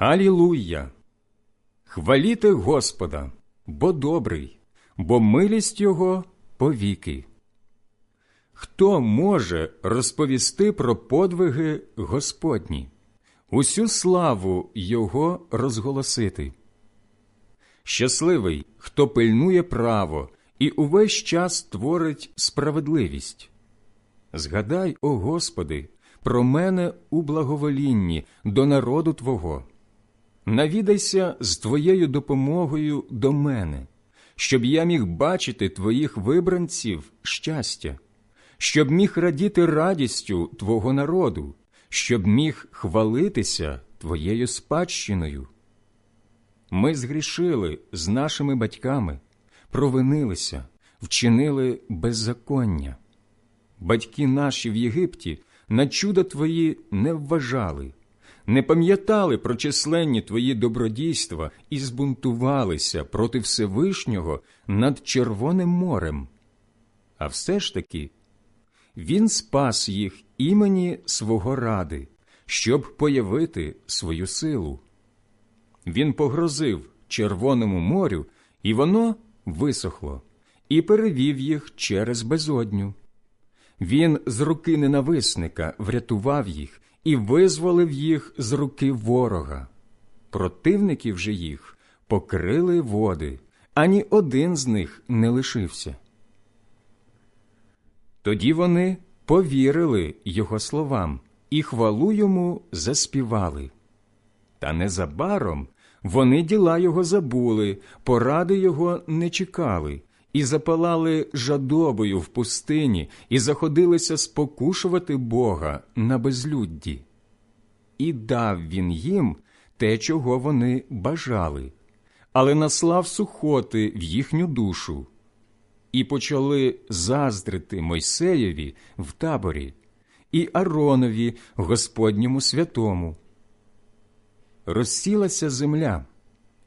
Алілуя! Хваліте Господа, бо добрий, бо милість Його повіки. Хто може розповісти про подвиги Господні, усю славу Його розголосити? Щасливий, хто пильнує право і увесь час творить справедливість. Згадай, о Господи, про мене у благоволінні до народу Твого. Навідайся з Твоєю допомогою до мене, щоб я міг бачити Твоїх вибранців щастя, щоб міг радіти радістю Твого народу, щоб міг хвалитися Твоєю спадщиною. Ми згрішили з нашими батьками, провинилися, вчинили беззаконня. Батьки наші в Єгипті на чуда Твої не вважали, не пам'ятали про численні Твої добродійства і збунтувалися проти Всевишнього над Червоним морем. А все ж таки Він спас їх імені свого ради, щоб появити свою силу. Він погрозив Червоному морю, і воно висохло, і перевів їх через безодню. Він з руки ненависника врятував їх і визволив їх з руки ворога. Противників же їх покрили води, ані один з них не лишився. Тоді вони повірили його словам і хвалу йому заспівали. Та незабаром вони діла його забули, поради його не чекали, і запалали жадобою в пустині, і заходилися спокушувати Бога на безлюдді. І дав він їм те, чого вони бажали, але наслав сухоти в їхню душу, і почали заздрити Мойсеєві в таборі, і Аронові, Господньому святому. Розсілася земля,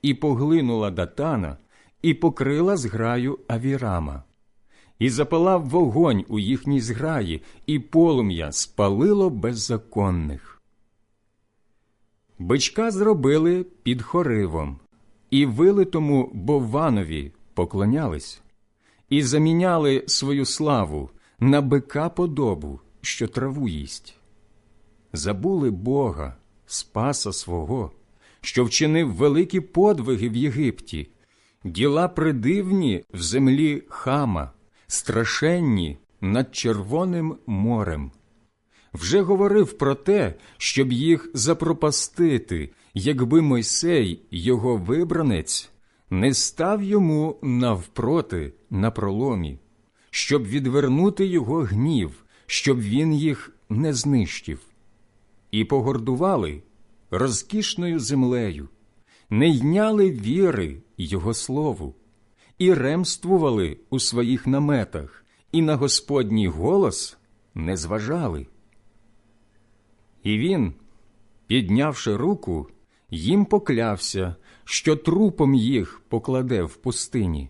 і поглинула датана, і покрила зграю авірама, і запалав вогонь у їхній зграї, і полум'я спалило беззаконних. Бичка зробили під хоривом, і вилитому Бованові поклонялись, і заміняли свою славу на бика подобу, що траву їсть. Забули Бога, Спаса свого, що вчинив великі подвиги в Єгипті, діла придивні в землі хама, страшенні над Червоним морем. Вже говорив про те, щоб їх запропастити, якби Мойсей, його вибранець, не став йому навпроти на проломі, щоб відвернути його гнів, щоб він їх не знищив і погордували розкішною землею, не йняли віри Його слову, і ремствували у своїх наметах, і на Господній голос не зважали. І він, піднявши руку, їм поклявся, що трупом їх покладе в пустині,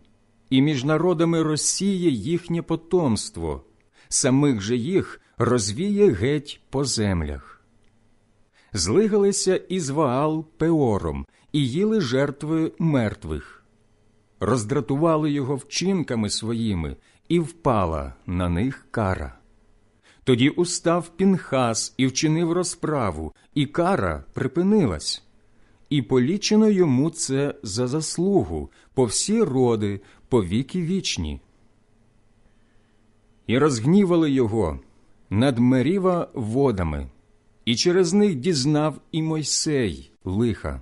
і між народами розсіє їхнє потомство, самих же їх розвіє геть по землях злигалися із Ваал Пеором і їли жертви мертвих, роздратували його вчинками своїми, і впала на них кара. Тоді устав Пінхас і вчинив розправу, і кара припинилась, і полічено йому це за заслугу по всі роди, по віки вічні. І розгнівали його над меріва водами і через них дізнав і Мойсей лиха.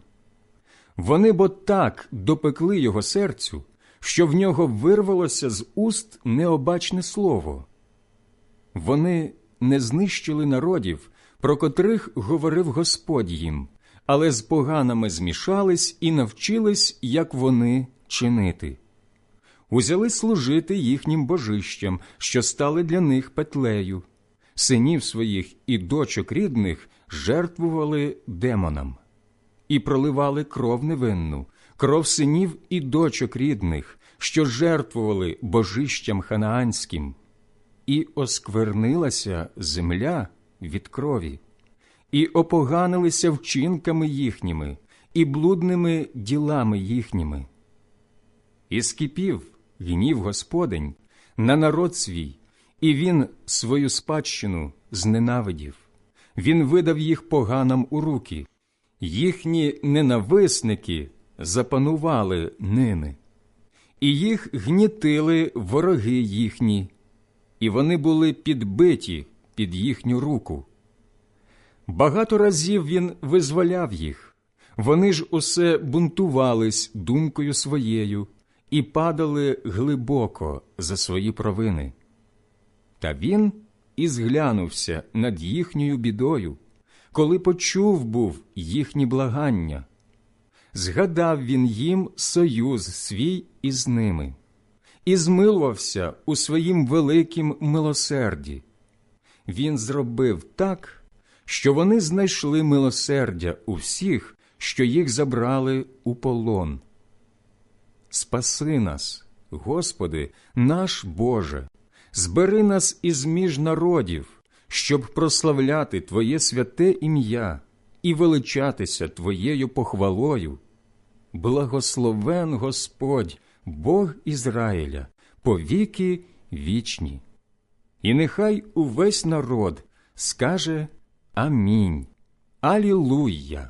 Вони бо так допекли його серцю, що в нього вирвалося з уст необачне слово. Вони не знищили народів, про котрих говорив Господь їм, але з поганими змішались і навчились, як вони чинити. Узяли служити їхнім божищам, що стали для них петлею синів своїх і дочок рідних жертвували демонам і проливали кров невинну, кров синів і дочок рідних, що жертвували божищам ханаанським, і осквернилася земля від крові, і опоганилися вчинками їхніми, і блудними ділами їхніми. І скипів гнів Господень на народ свій, і він свою спадщину зненавидів. Він видав їх поганам у руки, їхні ненависники запанували ними, і їх гнітили вороги їхні, і вони були підбиті під їхню руку. Багато разів він визволяв їх, вони ж усе бунтувались думкою своєю і падали глибоко за свої провини. Та він і зглянувся над їхньою бідою, коли почув був їхні благання. Згадав він їм союз свій із ними і змилувався у своїм великім милосерді. Він зробив так, що вони знайшли милосердя у всіх, що їх забрали у полон. Спаси нас, Господи, наш Боже, збери нас із між народів, щоб прославляти Твоє святе ім'я і величатися Твоєю похвалою. Благословен Господь, Бог Ізраїля, повіки вічні. І нехай увесь народ скаже Амінь. Алілуя!